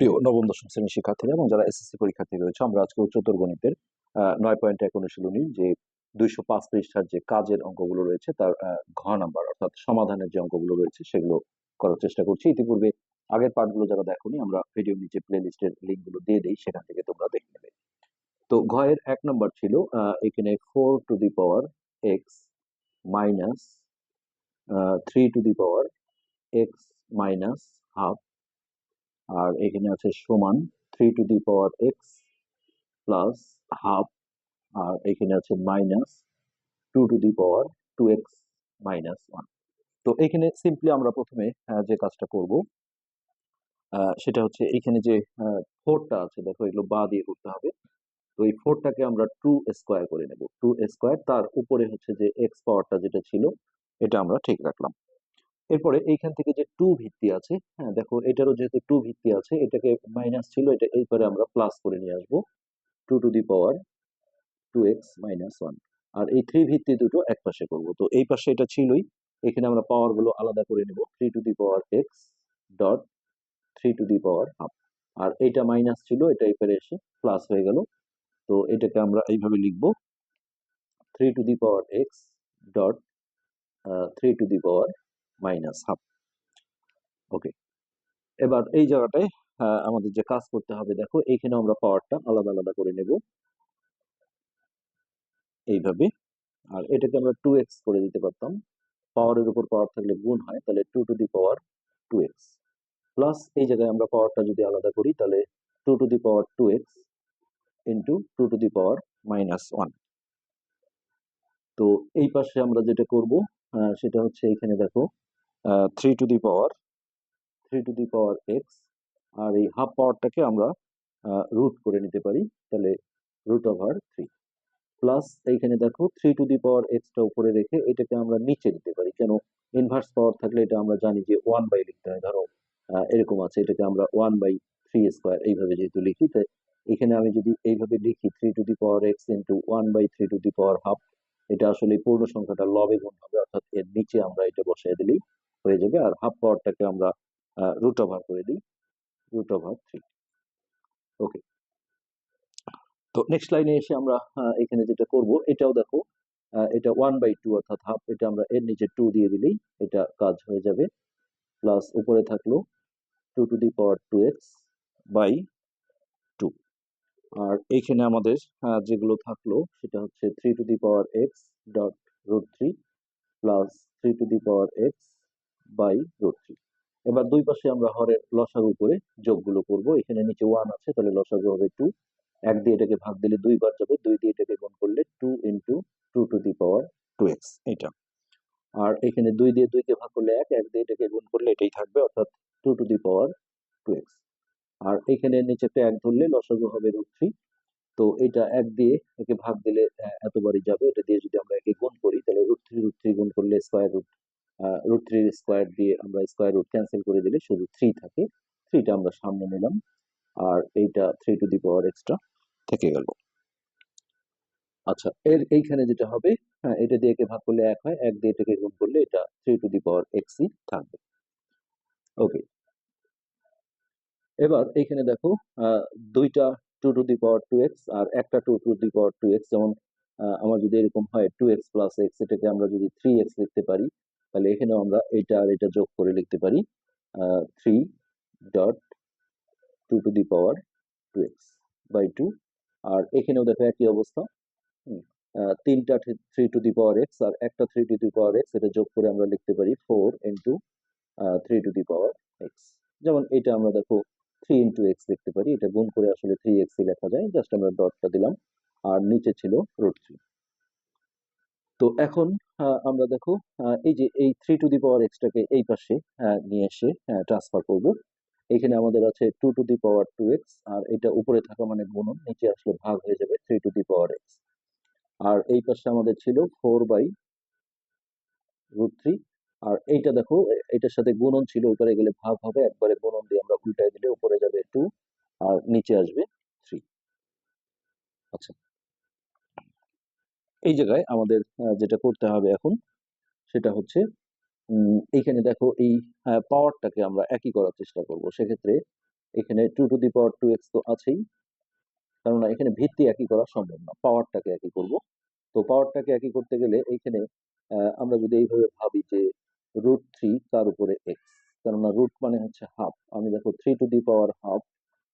প্রিয় নবম, দশম শ্রেণির শিক্ষার্থীরা এবং যারা এসএসসি পরীক্ষার্থী রয়েছে, আমরা আজকে উচ্চতর গণিতের নয় পয়েন্ট এক অনুশীলনী যে দুইশো পাঁচ পৃষ্ঠার যে কাজের অঙ্কগুলো রয়েছে তার ঘ নাম্বার অর্থাৎ সমাধানের যে অঙ্কগুলো রয়েছে সেগুলো করার চেষ্টা করছি। ইতিপূর্বে আগের পার্টগুলো যারা দেখোনি, আমরা ভিডিও নিচে প্লে লিস্টের লিঙ্কগুলো দিয়ে দিই, সেখান থেকে তোমরা দেখে নেবে। তো ঘয়ের এক নাম্বার ছিল এখানে four to the power x minus three to the power x minus half আর এখানে আছে সমান three to the power x plus half আর এখানে আছে minus two to the power two x minus one তো এখানে সিম্পলি আমরা প্রথমে যে কাজটা করব সেটা হচ্ছে এখানে যে ফোরটা আছে, দেখো এগুলো বা দিয়ে করতে হবে। তো এই ফোরটাকে আমরা টু স্কোয়ার করে নেব। টু স্কোয়ার তার উপরে হচ্ছে যে এক্স পাওয়ারটা যেটা ছিল, এটা আমরা ঠিক রাখলাম। এরপরে এইখান থেকে যে টু ভিত্তি আছে হ্যাঁ দেখো এটারও যেহেতু টু ভিত্তি আছে, এটাকে মাইনাস ছিল, এটা এইবারে আমরা প্লাস করে নিয়ে আসব। Two to the power two x minus one আর এই থ্রি ভিত্তি দুটো এক পাশে করব। তো এই পাশে এটা ছিলই, এখানে আমরা পাওয়ারগুলো আলাদা করে নেব। Three to the power x dot three to the power half আর এটা মাইনাস ছিল, এটা এপারে এসে প্লাস হয়ে গেল। তো এটাকে আমরা এইভাবে লিখব। Three to the power x dot three to the power minus half okay এবার এই জায়গাটায় আমাদের যে কাজ করতে হবে, দেখো এইখানে আমরা পাওয়ারটা আলাদা আলাদা করে নেব। এইভাবে। আর এটাকে আমরা টু এক্স করে দিতে পারতাম। পাওয়ারের উপর পাওয়ার থাকলে গুণ হয়, তাহলে two to the power two x plus এই জায়গায় আমরা পাওয়ারটা যদি আলাদা করি, তাহলে two to the power two x into two to the power minus one তো এই পাশে আমরা যেটা করব সেটা হচ্ছে এখানে দেখো three to the power three to the power x আর এই হাফ পাওয়ারটাকে আমরা রুট করে নিতে পারি, তাহলে রুট ওভার থ্রি প্লাস এইখানে দেখো three to the power extra উপরে রেখে এটাকে আমরা নিচে দিতে পারি। কেন? ইনভার্স পাওয়ার থাকলে এটা আমরা জানি যে ওয়ান বাই লিখতে হয় ধরো এরকম আছে। এটাকে আমরা ওয়ান বাই থ্রি স্কোয়ার এইভাবে যেহেতু লিখি, তাই এখানে আমি যদি এইভাবে লিখি three to the power x into one by three to the power half এটা আসলে পূর্ণ সংখ্যাটা লবে গুণ হবে, অর্থাৎ এর নিচে আমরা এটা বসাই দিলেই হয়ে যাবে। আর হাফ পাওয়ারটাকে আমরা রুট ওভার করে দিই। রুট ওভার থ্রি ওকে তো নেক্সট লাইনে এসে আমরা এখানে যেটা করব, এটাও দেখো এটা ওয়ান বাই টু অর্থাৎ হাফ এটা আমরা এর নিচে টু দিয়ে দিলেই এটা কাজ হয়ে যাবে। প্লাস উপরে থাকল two to the power two x by two আর এইখানে আমাদের যেগুলো থাকল, সেটা হচ্ছে three to the power x dot root three plus three to the power x by root three. এবার দুই পাশে আমরা হরের লসাগু করে যোগগুলো করব। এখানে নিচে ওয়ান আছে, তাহলে লসাগু হবে টু। এক দিয়ে এটাকে ভাগ দিলে দুইবার যাবে। দুই দিয়ে এটাকে গুণ করলে two into two to the power two x এটা আর এখানে দুই দিয়ে দুইকে ভাগ করলে এক এক দিয়ে এটাকে গুণ করলে এটাই থাকবে, অর্থাৎ two to the power two x. আর এখানে নিচেতে এক ধরলে লসাগু হবে রুট থ্রি। তো এটা এক দিয়ে একে ভাগ দিলে এতবারই যাবে। এটা দিয়ে যদি আমরা একে গুণ করি, তাহলে রুট থ্রি রুট থ্রি গুণ করলে square root root three square দিয়ে আমরা স্কোয়ার রুট ক্যান্সেল করে দিলে শুধু থ্রি থাকে। থ্রিটা আমরা সামনে নিলাম আর এইটা three to the power extra থেকে গেল। আচ্ছা এর এইখানে যেটা হবে হ্যাঁ এটা দিয়ে একে ভাগ করলে এক হয়, এক দিয়ে এটাকে গুণ করলে এটা থ্রি টু দি পাওয়ার এক্সই থাকবে। ওকে এবার এইখানে দেখো দুইটা two to the power two x আর একটা two to the power two x যেমন আমার যদি এরকম হয় টু এক্স প্লাস এক্স এটাকে আমরা যদি থ্রি এক্স লিখতে পারি তাহলে এখানেও আমরা এটা আর এটা যোগ করে লিখতে পারি three dot two to the power two x by two আর এখানেও দেখো একই অবস্থা তিনটা three to the power x আর একটা three to the power x এটা যোগ করে আমরা লিখতে পারি four into three to the power x যেমন এটা আমরা দেখো থ্রি ইন্টু এক্স লিখতে পারি, এটা গুণ করে আসলে থ্রি এক্স লেখা যায় জাস্ট আমরা ডটটা দিলাম, আর নিচে ছিল রুট থ্রি তো এখন আমরা দেখো এই যে এই থ্রি টু দি পাওয়ার এক্সটাকে এই পাশে নিয়ে এসে ট্রান্সফার করব। এখানে আমাদের আছে two to the power two x আর এটা উপরে থাকা মানে গুণন নিচে আসলে ভাগ হয়ে যাবে three to the power x আর এই পাশে আমাদের ছিল ফোর বাই রুট থ্রি আর এইটা দেখো এটার সাথে গুণন ছিল, উপরে গেলে ভাগ হবে, একবারে গুণন দিয়ে আমরা উল্টায় দিলে উপরে যাবে টু আর নিচে আসবে থ্রি আচ্ছা। এই জায়গায় আমাদের যেটা করতে হবে এখন, সেটা হচ্ছে এইখানে দেখো এই পাওয়ারটাকে আমরা একই করার চেষ্টা করব। সেক্ষেত্রে এখানে two to the power two x তো আছেই। কেননা এখানে ভিত্তি একই করা সম্ভব না পাওয়ারটাকে একই করব। তো পাওয়ারটাকে একই করতে গেলে এইখানে আমরা যদি এইভাবে ভাবি যে রুট থ্রি তার উপরে এক্স কেননা রুট মানে হচ্ছে হাফ আমি দেখো three to the power half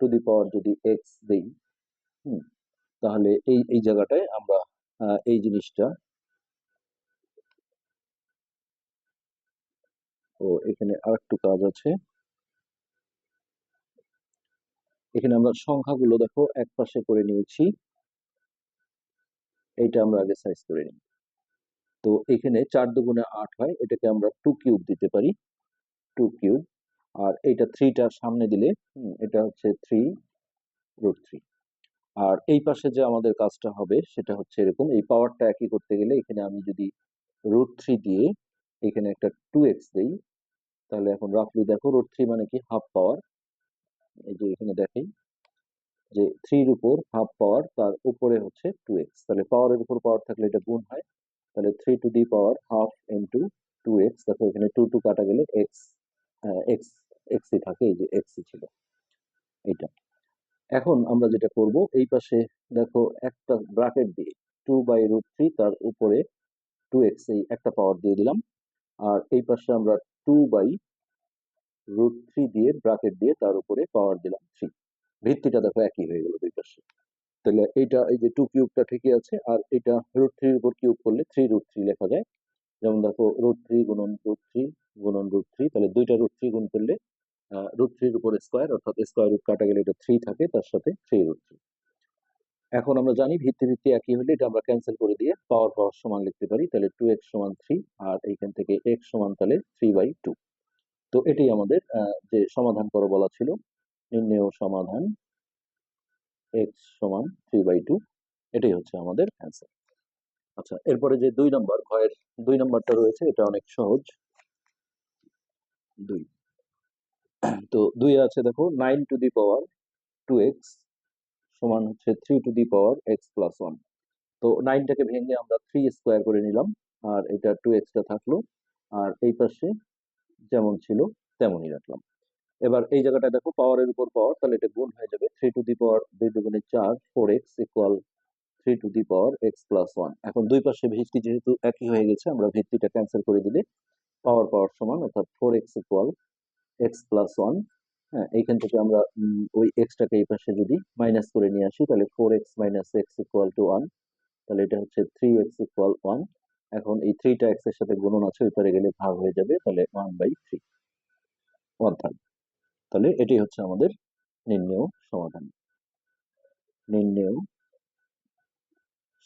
to the power যদি এক্স দেই তাহলে এই এই জায়গাটায় আমরা এই জিনিসটা। ও, এখানে আরেকটু কাজ আছে। এখানে আমরা সংখ্যাগুলো দেখো, এক পাশে করে নিয়েছি। এইটা আমরা আগে সাইজ করে নিই। তো এখানে চার দুগুণে আট হয়, এটাকে আমরা টু কিউব দিতে পারি। টু কিউব আর এইটা থ্রিটা সামনে দিলে এটা হচ্ছে থ্রি রুট থ্রি আর এই পাশে যে আমাদের কাজটা হবে সেটা হচ্ছে এরকম। এই পাওয়ারটা একই করতে গেলে এখানে আমি যদি রুট থ্রি দিয়ে এখানে একটা টু এক্স দিই, তাহলে এখন রাফলি দেখো রুট থ্রি মানে কি? হাফ পাওয়ার এই যে এখানে দেখাই যে থ্রির উপর হাফ পাওয়ার তার উপরে হচ্ছে টু এক্স তাহলে পাওয়ারের উপর পাওয়ার থাকলে এটা গুণ হয়। তাহলে three to the power half into two x দেখো এখানে টু টু কাটা গেলে এক্স এক্স এক্সই থাকে, এই যে এক্সই ছিল। এইটা। এখন আমরা যেটা করব, এই পাশে দেখো একটা ব্রাকেট দিয়ে টু বাই রুট থ্রি তার উপরে টু এক্স এই একটা পাওয়ার দিয়ে দিলাম। আর এই পাশে আমরা টু বাই রুট থ্রি দিয়ে ব্রাকেট দিয়ে তার উপরে পাওয়ার দিলাম থ্রি ভিত্তিটা দেখো একই হয়ে গেল দুই পাশে। তাহলে এইটা, এই যে টু কিউবটা ঠিকই আছে, আর এটা রুট থ্রির উপর কিউব করলে থ্রি রুট থ্রি লেখা যায়। যেমন দেখো রুট থ্রি গুণন রুট থ্রি গুণন রুট থ্রি তাহলে দুইটা রুট থ্রি গুণ করলে রুট থ্রির উপর স্কোয়ার অর্থাৎ স্কোয়ার রুট কাটা গেলে এটা থ্রি থাকে, তার সাথে থ্রি রুট থ্রি এখন আমরা জানি ভিত্তি ভিত্তি একই হলে এটা আমরা ক্যান্সেল করে দিয়ে পাওয়ার পাওয়ার সমান লিখতে পারি, তাহলে টু এক্স সমান থ্রি আর এইখান থেকে এক্স সমান তাহলে থ্রি বাই টু তো এটাই আমাদের যে সমাধান করো বলা ছিল, নির্ণেয় সমাধান এক্স সমান থ্রি বাই টু এটাই হচ্ছে আমাদের অ্যান্সার আচ্ছা এরপরে যে দুই নম্বর ঘয়ের দুই নম্বরটা রয়েছে, এটা অনেক সহজ। দুই। তো দুই আছে দেখো nine to the power two x সমান হচ্ছে three to the power x plus one তো নাইনটাকে ভেঙে আমরা থ্রি স্কোয়ার করে নিলাম, আর এটা টু এক্সটা থাকল, আর এই পাশে যেমন ছিল তেমনই রাখলাম। এবার এই জায়গাটা দেখো পাওয়ারের উপর পাওয়ার তাহলে এটা গুণ হয়ে যাবে থ্রি টু দি পাওয়ার দুই দুগুণে চার four x equal three to the power x plus one এখন দুই পাশে ভিত্তি যেহেতু একই হয়ে গেছে, আমরা ভিত্তিটা ক্যান্সেল করে দিলে পাওয়ার পাওয়ার সমান অর্থাৎ four x equal x plus one হ্যাঁ এইখান থেকে আমরা ওই এক্সটাকে এই পাশে যদি মাইনাস করে নিয়ে আসি, তাহলে four x minus x equal to one তাহলে এটা হচ্ছে থ্রি এক্স ইকুয়াল ওয়ান এখন এই থ্রিটা এক্সের সাথে গুণন আছে, ওই পারে গেলে ভাগ হয়ে যাবে, তাহলে one by three one third তাহলে এটি হচ্ছে আমাদের নির্ণেয় সমাধান। নির্ণেয়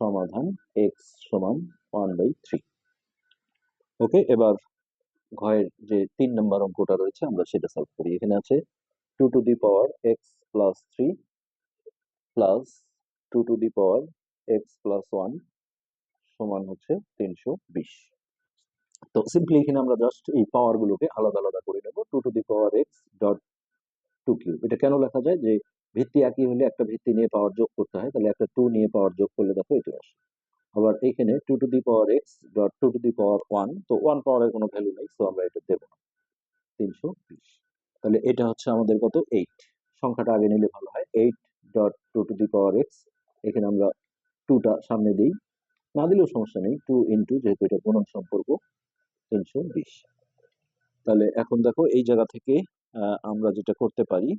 সমাধান এক্স সমান ওয়ান বাই থ্রি ওকে এবার ঘয়ের যে তিন নম্বর অঙ্কটা রয়েছে, আমরা সেটা সলভ করি। এখানে আছে two to the power x plus three plus two to the power x plus one সমান হচ্ছে তিনশো বিশ। তো সিম্পলি এখানে আমরা জাস্ট এই পাওয়ার গুলোকে আলাদা আলাদা করে নেব two to the power x dot two cube এটা কেন লেখা যায়? যে ভিত্তি একই হলে একটা ভিত্তি নিয়ে পাওয়ার যোগ করতে হয়, তাহলে একটা টু নিয়ে পাওয়ার যোগ করলে দেখো এটা আসে। আবার এখানে two to the power x dot two to the power one তো ওয়ান পাওয়ারের কোনো ভ্যালু নেই তো আমরা এটা দেবো না। তিনশো বিশ। তাহলে এটা হচ্ছে আমাদের কত? এইট সংখ্যাটা আগে নিলে ভালো হয়। Eight dot two to the power x এখানে আমরা টুটা সামনে দিই। না দিলেও সমস্যা নেই টু ইন্টু যেহেতু এটা গুণন সম্পর্ক, তিনশো বিশ। তাহলে এখন দেখো, এই জায়গা থেকে আমরা যেটা করতে পারি,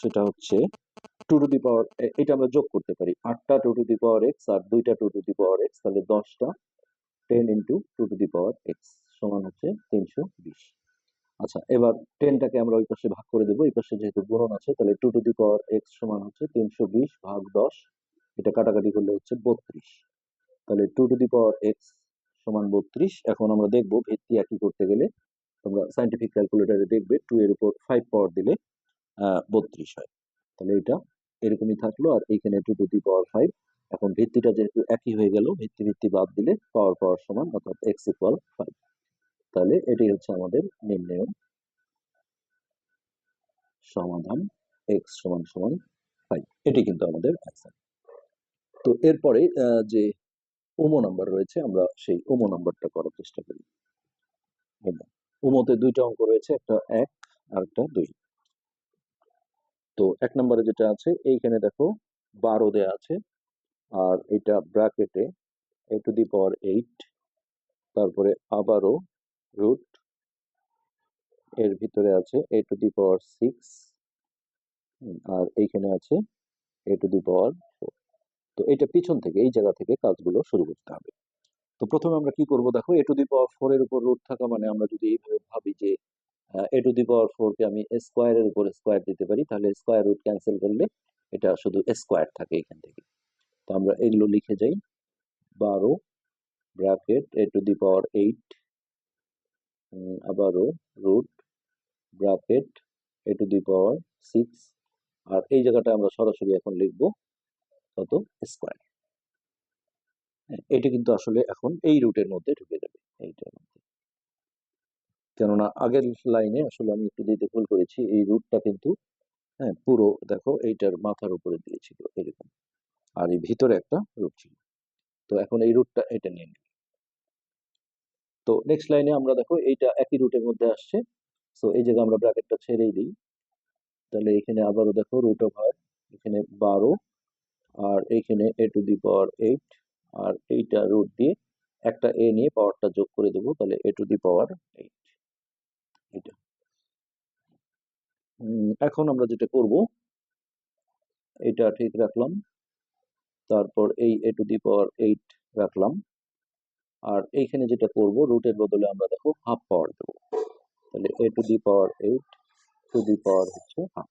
সেটা হচ্ছে টু টু দি পাওয়ার এটা আমরা যোগ করতে পারি। আটটা two to the power x আর দুইটা two to the power x তাহলে দশটা ten into two to the power x সমান হচ্ছে তিনশো বিশ। আচ্ছা এবার টেনটাকে আমরা ওই পাশে ভাগ করে দেবো। এই পাশে যেহেতু গুণন আছে, তাহলে two to the power x সমান হচ্ছে তিনশো বিশ ভাগ দশ, এটা কাটাকাটি করলে হচ্ছে বত্রিশ। তাহলে two to the power x সমান বত্রিশ। এখন আমরা দেখব ভিত্তি একই করতে গেলে, তোমরা সাইন্টিফিক ক্যালকুলেটারে দেখবে টু এর উপর ফাইভ পাওয়ার দিলে বত্রিশ হয়। তাহলে এটা এরকমই থাকল। আর এইখানে two to the power five এখন ভিত্তিটা যেহেতু একই হয়ে গেল, ভিত্তি ভিত্তি বাদ দিলে পাওয়ার পাওয়ার সমান অর্থাৎ এক্স ইকুয়াল ফাইভ তাহলে এটাই হচ্ছে আমাদের নির্ণয় সমাধান এক্স সমান সমান ফাইভ এটি কিন্তু আমাদের অ্যান্সার তো এরপরে যে ওমো নাম্বার রয়েছে, আমরা সেই ওমো নাম্বারটা করার চেষ্টা করি। ওমো ওমোতে দুইটা অঙ্ক রয়েছে, একটা এক আর একটা দুই। তো এক নম্বরে যেটা আছে, এইখানে দেখো বারো দেয়া আছে। আর এটা ব্র্যাকেটে এ টু দি পাওয়ার এইট তারপরে আবারও রুট এর ভিতরে আছে এ টু দি পাওয়ার সিক্স আর এইখানে আছে এ টু দি পাওয়ার ফোর তো এটা পিছন থেকে, এই জায়গা থেকে কাজগুলো শুরু করতে হবে। তো প্রথমে আমরা কি করব? দেখো এ টু দি পাওয়ার ফোর এর উপর রুট থাকা মানে আমরা যদি এইভাবে ভাবি যে এ টু দি পাওয়ার ফোর কে আমি স্কোয়ারের উপর স্কোয়ার দিতে পারি, তাহলে স্কোয়ার রুট ক্যান্সেল করলে এটা শুধু স্কোয়ার থাকে এখান থেকে। তো আমরা এগুলো লিখে যাই। বারো bracket a to the power eight আবারও root bracket a to the power six আর এই জায়গাটা আমরা সরাসরি এখন লিখব কত? স্কোয়ার এটা কিন্তু আসলে এখন এই রুটের মধ্যে ঢুকে যাবে মধ্যে কেননা আগের লাইনে আসলে আমি একটু দিতে ভুল করেছি, এই রুটটা কিন্তু হ্যাঁ পুরো দেখো এইটার মাথার উপরে দিয়েছিল এরকম। আর এই ভিতরে একটা রুট ছিল। তো এখন এই রুটটা এটা নিয়ে তো নেক্সট লাইনে আমরা দেখো এইটা একই রুটের মধ্যে আসছে। সো এই জায়গায় আমরা ব্র্যাকেটটা ছেড়েই দিই। তাহলে এখানে আবারও দেখো রুট ওভার এখানে বারো, আর এইখানে এ টু দি পাওয়ার এইট আর এইটা রুট দিয়ে একটা এ নিয়ে পাওয়ারটা যোগ করে দেবো। তাহলে a to the power eight এটা। এখন আমরা যেটা করব, এটা ঠিক রাখলাম। তারপর এই এ টু দি পাওয়ার এইট রাখলাম। আর এইখানে যেটা করব রুটের বদলে আমরা দেখো হাফ পাওয়ার দেবো। তাহলে a to the power eight to the power হচ্ছে হাফ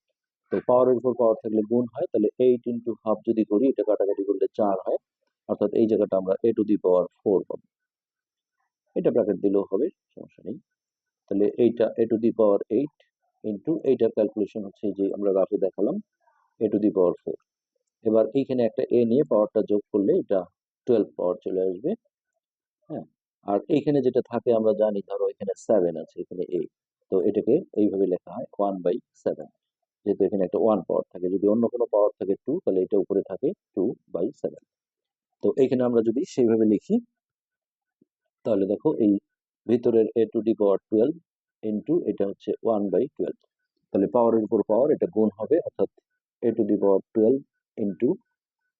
তো পাওয়ারের উপর পাওয়ার থাকলে গুণ হয়, তাহলে এইট ইন্টু হাফ যদি করি, এটা কাটাকাটি করলে চার হয়। অর্থাৎ এই জায়গাটা আমরা এ টু দি পাওয়ার ফোর পাবো। এটা ব্র্যাকেট দিলেও হবে, সমস্যা নেই। তাহলে এইটা a to the power eight into এইটার ক্যালকুলেশন হচ্ছে যে আমরা রাফে দেখালাম এ টু দি পাওয়ার ফোর এবার এইখানে একটা এ নিয়ে পাওয়ারটা যোগ করলে এটা টুয়েলভ পাওয়ার চলে আসবে। হ্যাঁ আর এইখানে যেটা থাকে আমরা জানি ধরো এখানে সেভেন আছে, এখানে এ তো এটাকে এইভাবে লেখা হয় ওয়ান বাই সেভেন যেহেতু এখানে একটা ওয়ান পাওয়ার থাকে, যদি অন্য কোনো পাওয়ার থাকে টু তাহলে এটা উপরে থাকে টু বাই সেভেন তো এইখানে আমরা যদি সেইভাবে লিখি, তাহলে দেখো এই ভিতরের a to the power twelve into এটা হচ্ছে ওয়ান বাই টুয়েলভ তাহলে পাওয়ারের উপর পাওয়ার এটা গুণ হবে, অর্থাৎ a to the power twelve into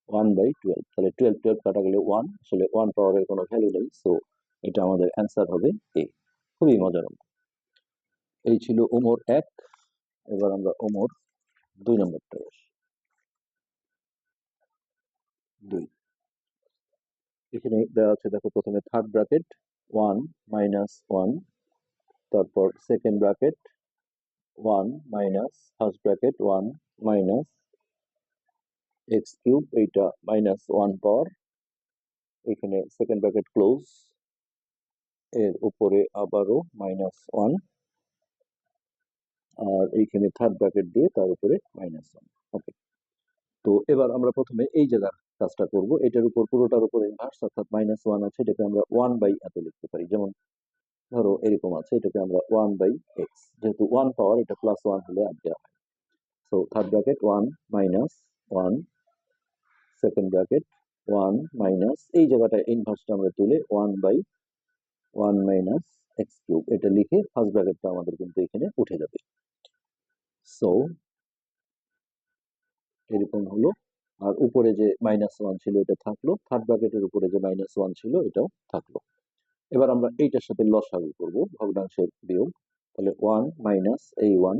one by twelve তাহলে টুয়েলভ টুয়েলভ কাটা গেলে ওয়ান আসলে ওয়ান পাওয়ারের কোনো ভ্যালু নেই সো এটা আমাদের অ্যান্সার হবে এ খুবই মজার অঙ্ক। এই ছিল ওমর এক, এবার আমরা ওমর দুই নম্বরটা আসি। দুই। এখানে দেওয়া আছে, দেখো প্রথমে third bracket one minus one তারপর second bracket one minus first bracket one minus x cube এইটা মাইনাস ওয়ান পাওয়ার এখানে সেকেন্ড ব্র্যাকেট ক্লোজ এর উপরে আবারও মাইনাস ওয়ান আর এইখানে থার্ড ব্র্যাকেট দিয়ে তার উপরে মাইনাস ওয়ান ওকে তো এবার আমরা প্রথমে এই জায়গার কাজটা করব। এটার উপর পুরোটার উপর ইনভার্স অর্থাৎ মাইনাস ওয়ান আছে, এটাকে আমরা ওয়ান বাই এত লিখতে পারি। যেমন ধরো এরকম আছে, এটাকে আমরা ওয়ান বাই এক্স যেহেতু ওয়ান পাওয়ার এটা প্লাস ওয়ান হলে আর দেওয়া হয় so third bracket one minus one second bracket one minus এই জায়গাটায় ইনভার্সটা আমরা তুলে one by one minus x cube এটা লিখে ফার্স্ট ব্র্যাকেটটা আমাদের কিন্তু এখানে উঠে যাবে। সো এরকম হলো। আর উপরে যে মাইনাস ওয়ান ছিল এটা থাকল থার্ড ব্র্যাকেটের উপরে যে মাইনাস ওয়ান ছিল এটাও থাকল। এবার আমরা এইটার সাথে লস লসাগু করব, ভগ্নাংশের বিয়োগ। তাহলে ওয়ান মাইনাস এই ওয়ান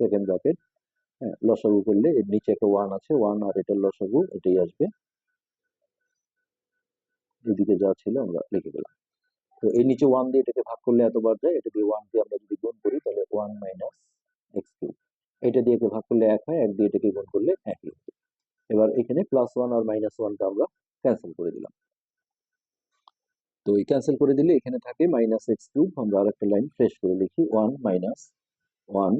সেকেন্ড ব্র্যাকেট হ্যাঁ লসাগু করলে এর নিচে একটা ওয়ান আছে ওয়ান আর এটার লসাগু এটাই আসবে। এদিকে যা ছিল আমরা লিখে গেলাম। তো এই নিচে ওয়ান দিয়ে এটাকে ভাগ করলে এতবার যায় এটা দিয়ে ওয়ান দিয়ে আমরা যদি গুণ করি তাহলে ওয়ান মাইনাস এক্স কিউব এটা দিয়ে ভাগ করলে এক হয়, এক দিয়ে এটাকে গুণ করলে একই এবার এখানে প্লাস ওয়ান আর মাইনাস ওয়ানটা আমরা ক্যান্সেল করে দিলাম। তো এই ক্যান্সেল করে দিলে এখানে থাকে মাইনাস এক্স কিউব আমরা আরেকটা লাইন ফ্রেশ করে লিখি ওয়ান মাইনাস ওয়ান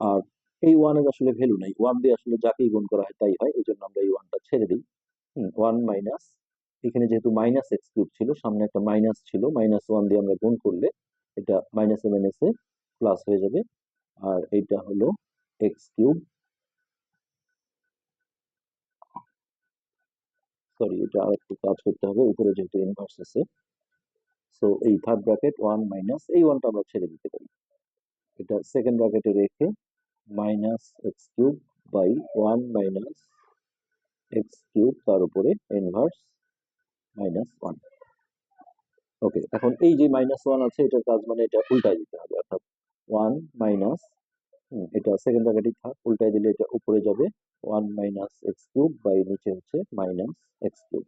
আর এই ওয়ানের আসলে ভ্যালু নাই। ওয়ান দিয়ে আসলে যাকেই গুণ করা হয় তাই হয় এই জন্য আমরা এই ওয়ানটা ছেড়ে দিই। ওয়ান মাইনাস এখানে যেহেতু মাইনাস এক্স কিউব ছিল, সামনে একটা মাইনাস ছিল মাইনাস ওয়ান দিয়ে আমরা গুণ করলে এটা মাইনাসে মাইনাসে প্লাস হয়ে যাবে। আর এইটা হলো এক্স কিউব সরি এটা আর একটু কাজ করতে হবে, উপরে যেহেতু ইনভার্স আছে। সো এই থার্ড ব্র্যাকেট ওয়ান মাইনাস এই ওয়ানটা আমরা ছেড়ে দিতে পারি। এটা সেকেন্ড ব্র্যাকেটে রেখে minus x cube by one minus x cube তার উপরে ইনভার্স মাইনাস ওয়ান ওকে এখন এই যে মাইনাস ওয়ান আছে, এটার কাজ মানে এটা উল্টায় দিতে হবে, অর্থাৎ ওয়ান মাইনাস এটা সেকেন্ড ব্র্যাকেটই থাক, উল্টায় দিলে এটা উপরে যাবে। One minus x cube by নিচে হচ্ছে মাইনাস এক্স কিউব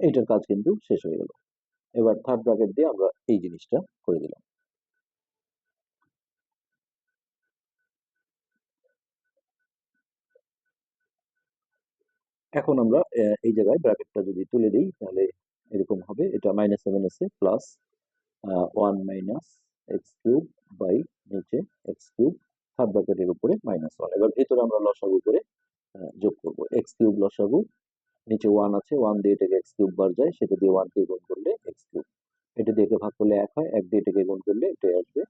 এইটার কাজ কিন্তু শেষ হয়ে গেল। এবার থার্ড ব্র্যাকেট দিয়ে আমরা এই জিনিসটা করে দিলাম। এখন আমরা এই জায়গায় ব্র্যাকেটটা যদি তুলে দিই, তাহলে এরকম হবে। এটা মাইনাস সেভেন এসে plus one minus x cube by নিচে এক্স কিউব থার্ড ব্র্যাকেটের উপরে মাইনাস ওয়ান এবার ভেতরে আমরা লসাগু করে যোগ করব। এক্স কিউব লসাগু, নিচে ওয়ান আছে ওয়ান দিয়ে এটাকে এক্স কিউব বার যায়, সেটা দিয়ে ওয়ান দিয়ে গুণ করলে এক্স কিউব এটা দিয়ে ভাগ করলে এক হয়, এক দিয়ে এটাকে গুণ করলে এটাই আসবে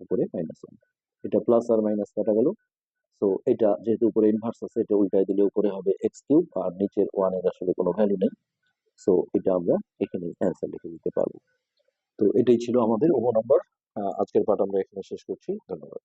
উপরে মাইনাস ওয়ান এটা প্লাস আর মাইনাস কাটা গেল। সো এটা যেহেতু উপরে ইনভার্স আছে, এটা উল্টায় দিলে উপরে হবে এক্স কিউব আর নিচের ওয়ানের আসলে কোনো ভ্যালু নেই। সো এটা আমরা এখানে অ্যান্সার লিখে দিতে পারব। তো এটাই ছিল আমাদের ওভো নম্বর। আজকের পাঠ আমরা এখানে শেষ করছি। ধন্যবাদ।